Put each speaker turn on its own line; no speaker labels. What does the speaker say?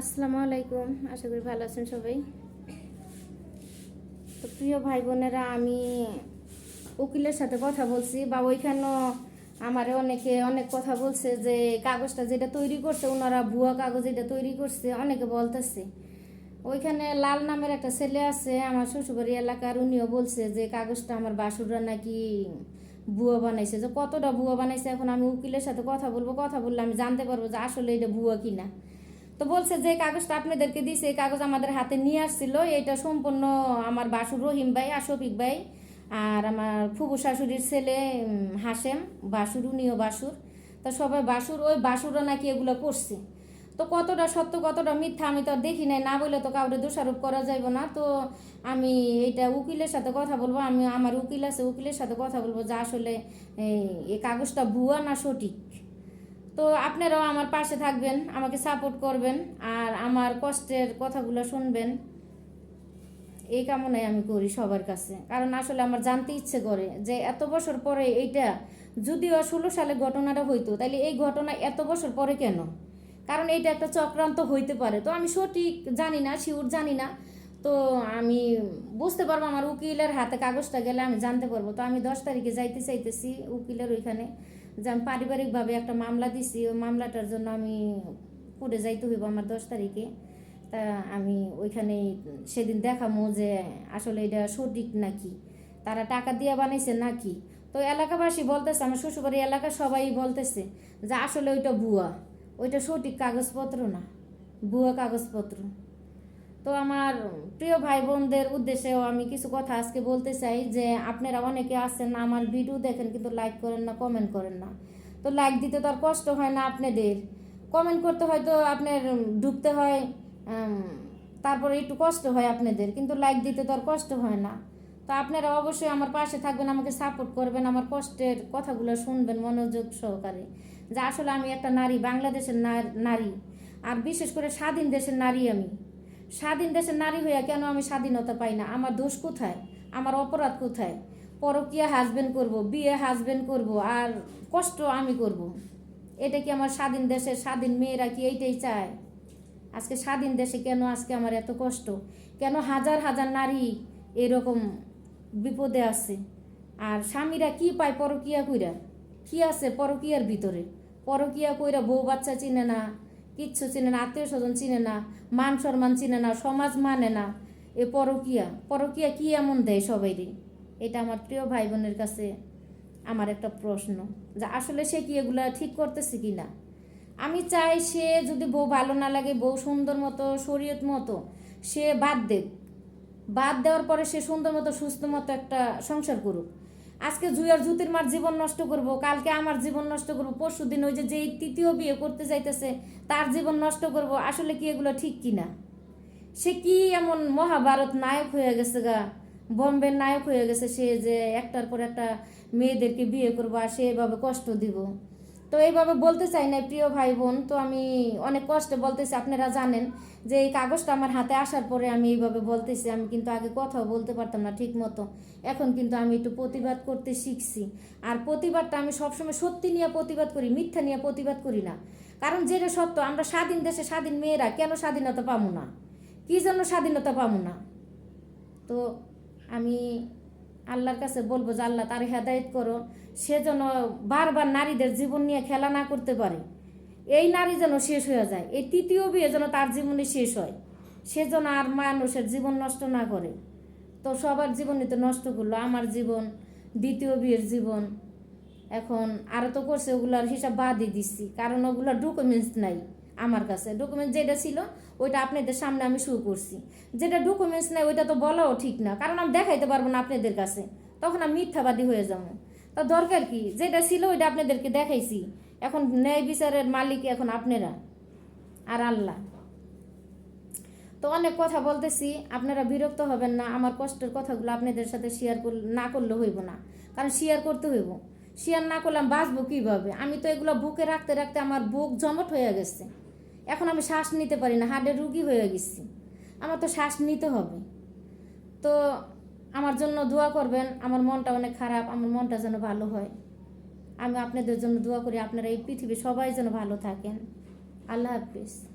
আসসালামু আলাইকুম, আশা করি ভালো আছেন সবাই। তো প্রিয় ভাই বোনেরা আমি উকিলের সাথে কথা বলছি, বা ওইখানেও আমারে অনেকে অনেক কথা বলছে যে কাগজটা যেটা তৈরি করছে, ওনারা ভুয়া কাগজ এটা তৈরি করছে, অনেকে বলতেছে। ওইখানে লাল নামের একটা ছেলে আছে, আমার শ্বশুরবাড়ি এলাকার, উনিও বলছে যে কাগজটা আমার বাসুররা নাকি ভুয়া বানাইছে। যে কতটা ভুয়া বানাইছে, এখন আমি উকিলের সাথে কথা বলব, কথা বললে আমি জানতে পারব যে আসলে এটা ভুয়া কিনা। তো বলছে যে কাগজটা আপনাদেরকে দিছে, এই কাগজ আমাদের হাতে নিয়ে আসছিল এটা সম্পূর্ণ আমার বাসুর রহিম ভাই আর শফিক ভাই আর আমার ফুবু শাশুড়ির ছেলে হাসেম বাসুর, উনিও বাসুর। তো সবাই বাসুর, ওই বাসুরও নাকি এগুলো করছে। তো কতটা সত্য, কতটা মিথ্যা আমি তো আর দেখি নাই, না বলে তো কাউরে দোষারোপ করা যাইব না। তো আমি এটা উকিলের সাথে কথা বলব, আমি, আমার উকিল আছে, উকিলের সাথে কথা বলব যে আসলে এই কাগজটা ভুয়া না সঠিক। তো আপনারাও আমার পাশে থাকবেন, আমাকে সাপোর্ট করবেন আর আমার কষ্টের কথাগুলো শুনবেন। এই কামনাই আমি করি সবার কাছে। কারণ আসলে আমার জানতে ইচ্ছে করে যে এত বছর পরে এইটা, যদিও ষোলো সালে ঘটনাটা হইতো তাহলে এই ঘটনা এত বছর পরে কেন? কারণ এইটা একটা চক্রান্ত হইতে পারে। তো আমি সঠিক জানি না শিওর জানি না। তো আমি বুঝতে পারব আমার উকিলের হাতে কাগজটা গেলে আমি জানতে পারব। তো আমি দশ তারিখে যাইতে চাইতেছি উকিলের ওইখানে। যে আমি পারিবারিকভাবে একটা মামলা দিছি, ওই মামলাটার জন্য আমি পড়ে যাইতে হইব আমার দশ তারিখে। তা আমি ওইখানে সেদিন দেখামো যে আসলে এটা সঠিক নাকি। তারা টাকা দিয়ে বানাইছে নাকি? তো এলাকাবাসী বলতেছে, আমার শ্বশুরবাড়ি এলাকা সবাই বলতেছে যে আসলে ওইটা ভুয়া। ওইটা সঠিক কাগজপত্র না, ভুয়া কাগজপত্র। তো আমার প্রিয় ভাই বোনদের উদ্দেশ্যেও আমি কিছু কথা আজকে বলতে চাই যে, আপনারা অনেকে আছেন আমার ভিডিও দেখেন কিন্তু লাইক করেন না কমেন্ট করেন না। তো লাইক দিতে তো আর কষ্ট হয় না আপনাদের। কমেন্ট করতে হয়তো আপনার ঢুকতে হয় তারপরে একটু কষ্ট হয় আপনাদের, কিন্তু লাইক দিতে তো আর কষ্ট হয় না। তো আপনারা অবশ্যই আমার পাশে থাকবেন, আমাকে সাপোর্ট করবেন, আমার কষ্টের কথাগুলো শুনবেন মনোযোগ সহকারে। যে আসলে আমি একটা নারী, বাংলাদেশের নারী, আর বিশেষ করে স্বাধীন দেশের নারী আমি। স্বাধীন দেশের নারী হইয়া কেন আমি স্বাধীনতা পাই না? আমার দোষ কোথায়? আমার অপরাধ কোথায়? পরকিয়া হাজবেন্ড করব, বিয়ে হাজবেন্ড করব, আর কষ্ট আমি করব। এটা কি আমার স্বাধীন দেশের স্বাধীন মেয়েরা কি এইটাই চায়? আজকে স্বাধীন দেশে কেন আজকে আমার এত কষ্ট? কেন হাজার হাজার নারী এরকম বিপদে আছে? আর স্বামীরা কি পায় পরকিয়া কইরা? কি আছে পরকিয়ার ভিতরে? পরকিয়া কইরা বউ বাচ্চা চিনে না কিচ্ছু চিনে না, আত্মীয় স্বজন চিনে না, মান সম্মান চিনে না, সমাজ মানে না। এ পরকিয়া পরকিয়া কি এমন দেয় সবাইরে এটা আমার প্রিয় ভাই বোনের কাছে আমার একটা প্রশ্ন, যে আসলে সে কি এগুলা ঠিক করতেছে কি না? আমি চাই সে যদি বউ ভালো না লাগে, বউ সুন্দর মতো, শরীয়ত মতো, সে বাদ দেখ বাদ দেওয়ার পরে সে সুন্দর মতো, সুস্থ মতো একটা সংসার করুক। আজকে জুয়ার জুতির মার জীবন নষ্ট করব, কালকে আমার জীবন নষ্ট করব পরশু দিন ওই যে যেই তৃতীয় বিয়ে করতে যাইতেছে, তার জীবন নষ্ট করব, আসলে কি এগুলো ঠিক কি না সে কি এমন মহাভারত নায়ক হয়ে গেছে গা? বম্বের নায়ক হয়ে গেছে সে যে একটার পর একটা মেয়েদেরকে বিয়ে করব আর সে এভাবে কষ্ট দিব। তো এইভাবে বলতে চাই না প্রিয় ভাই বোন তো আমি অনেক কষ্টে বলতেছি, আপনারা জানেন যে এই কাগজটা আমার হাতে আসার পরে আমি এইভাবে বলতেছি, আমি কিন্তু আগে কথাও বলতে পারতাম না ঠিক মতো। এখন কিন্তু আমি একটু প্রতিবাদ করতে শিখছি। আর প্রতিবাদটা আমি সবসময় সত্যি নিয়ে প্রতিবাদ করি, মিথ্যা নিয়ে প্রতিবাদ করি না। কারণ যেটা সত্য, আমরা স্বাধীন দেশে স্বাধীন মেয়েরা কেন স্বাধীনতা পাবো না? কি জন্য স্বাধীনতা পাবো না? তো আমি আল্লাহর কাছে বলব যে আল্লাহ তার হেদায়েত করো সে যেন বারবার নারীদের জীবন নিয়ে খেলা না করতে পারে। এই নারী যেন শেষ হয়ে যায়। এই তৃতীয় বিয়ে যেন তার জীবনে শেষ হয়। সে যেন আর মানুষের জীবন নষ্ট না করে। তো সবার জীবনই তো নষ্ট করল। আমার জীবন, দ্বিতীয় বিয়ের জীবন। এখন আরও তো করছে, ওগুলার হিসাব বাদই দিচ্ছি। কারণ ওগুলোর ডকুমেন্টস নাই। আমার কাছে। ডকুমেন্টস যেটা ছিল, ওইটা আপনাদের সামনে আমি শুরু করছি। যেটা ডকুমেন্টস নাই, ওইটা তো বলাও ঠিক না। কারণ আমি দেখাইতে পারব না আপনাদের কাছে। তখন আমি মিথ্যাবাদী হয়ে যাব। তা দরকার কি? যেটা ছিল, ওইটা আপনাদেরকে দেখাইছি। এখন ন্যায় বিচারের মালিক এখন আপনারা আর আল্লাহ। তো অনেক কথা বলতেছি, আপনারা বিরক্ত হবেন না। আমার কষ্টের কথাগুলো আপনাদের সাথে শেয়ার না করলে হইব না। কারণ শেয়ার করতে হইব। শেয়ার না করলাম বাঁচবো কীভাবে? আমি তো এগুলো বুকে রাখতে রাখতে আমার বুক জমট হয়ে গেছে। এখন আমি শ্বাস নিতে পারি না হার্টের রুগী হয়ে গেছি। আমার তো শ্বাস নিতে হবে। তো আমার জন্য দোয়া করবেন, আমার মনটা অনেক খারাপ, আমার মনটা যেন ভালো হয়। আমি আপনাদের জন্য দোয়া করি, আপনারা এই পৃথিবী সবাই যেন ভালো থাকেন। আল্লাহ হাফিজ।